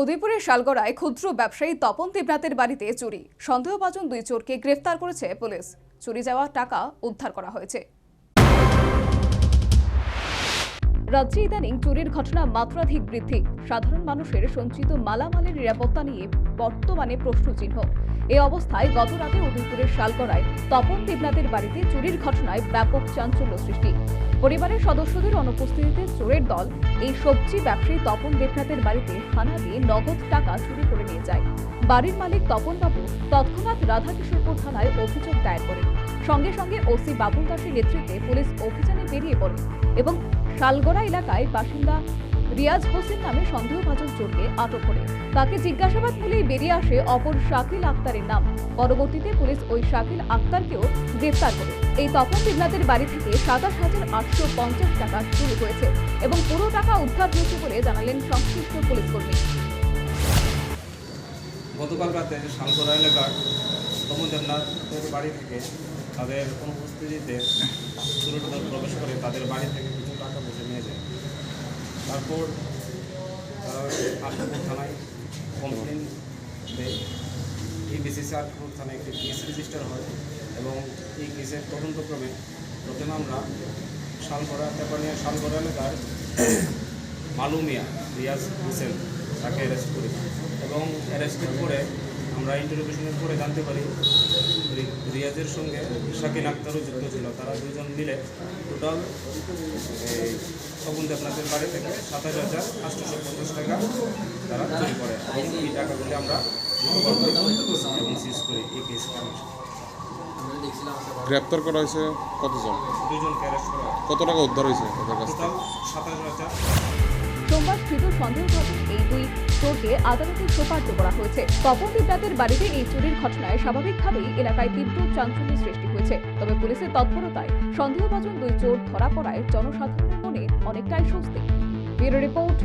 উদয়পুরের শালগড়ায় ক্ষুদ্র ব্যবসায়ী তপন দেবনাথের বাড়িতে চুরি। সন্দেহভাজন দুই চোরকে গ্রেফতার করেছে পুলিশ। চুরি যাওয়া টাকা উদ্ধার করা হয়েছে। রাজ্যে ইদানিং চুরির ঘটনা মাত্রাধিক বৃদ্ধি। সাধারণ মানুষের সঞ্চিত মালামালের নিরাপত্তা নিয়ে বর্তমানে প্রশ্নচিহ্ন। এই অবস্থায় গতরাতে উদয়পুরের শালকড়ায় তপন দেবনাথের বাড়িতে চুরির ঘটনায় ব্যাপক চাঞ্চল্য সৃষ্টি। পরিবারের সদস্যদের অনুপস্থিতিতে চোরের দল এই সবজি ব্যবসায়ী তপন দেবনাথের বাড়িতে হানা দিয়ে নগদ টাকা চুরি করে নিয়ে যায়। বাড়ির মালিক তপনবাবু তৎক্ষণাৎ রাধাকিশোরপুর থানায় অভিযোগ দায়ের করেন। সঙ্গে সঙ্গে ওসি বাবুল দাসের নেতৃত্বে পুলিশ অভিযানে বেরিয়ে পড়ে এবং শালগড়া এলাকায় বাসিন্দা রিয়াজ হোসেন নামে সন্দেহভাজন চোরকে আটক করে। তাকে জিজ্ঞাসাবাদ মিলেই বেরিয়ে আসে অপর শাকিল আক্তারের নাম। পরবর্তীতে পুলিশ ওই শাকিল আক্তারকেও গ্রেফতার করে। এই তপন দেবনাথের বাড়ি থেকে সাতাশ হাজার আটশো পঞ্চাশ টাকা চুরি হয়েছে এবং পুরো টাকা উদ্ধার হয়েছে বলে জানালেন সংশ্লিষ্ট পুলিশ কর্মী। গতকাল রাতে শালগড়া এলাকার তমন দেবনাথের বাড়ি থেকে তাদের অনুপস্থিতিতে চুরিটা প্রবেশ করে তাদের বাড়ি থেকে কিছু টাকা পয়সা নিয়ে যায়। তারপর তারা আশাপুর থানায় কমপ্লেন দেয়। এই বেসিসে আশাপুর থানায় একটি কেস রেজিস্টার হয় এবং এই কেসের তদন্তক্রমে প্রথমে আমরা শালগড়া, তেপানিয়া শালগড়া এলাকার মালুমিয়া রিয়াজ হোসেন তাকে অ্যারেস্ট করি। এবং অ্যারেস্টের পরে আমরা ইন্টারভিউশনের পরে জানতে পারি রিয়াজের সঙ্গে শাকিন আক্তারও যুক্ত ছিল। তারা দুজন মিলে টোটাল এই তপন দেবনাথের বাড়ি থেকে সাতাশ হাজার আটশোশো পঞ্চাশ টাকা তারা চুরি করে। এবং এই টাকাগুলি আমরা এবং সিজ করি এই কেস গ্রেপ্তার করা হয়েছে কতজন? দুজনকে অ্যারেস্ট করা কত টাকা উদ্ধার হয়েছে কাছ টোটাল সাতাশ হাজার সোমবার সন্দেহভাজন এই দুই চোরকে আদালতে সোপার্দ করা হয়েছে। তপন দেবনাথের বাড়িতে এই চুরির ঘটনায় স্বাভাবিকভাবেই এলাকায় তীব্র চাঞ্চল্যের সৃষ্টি হয়েছে। তবে পুলিশের তৎপরতায় সন্দেহভাজন দুই চোর ধরা পড়ায় জনসাধারণের মনে অনেকটাই স্বস্তি। Bureau report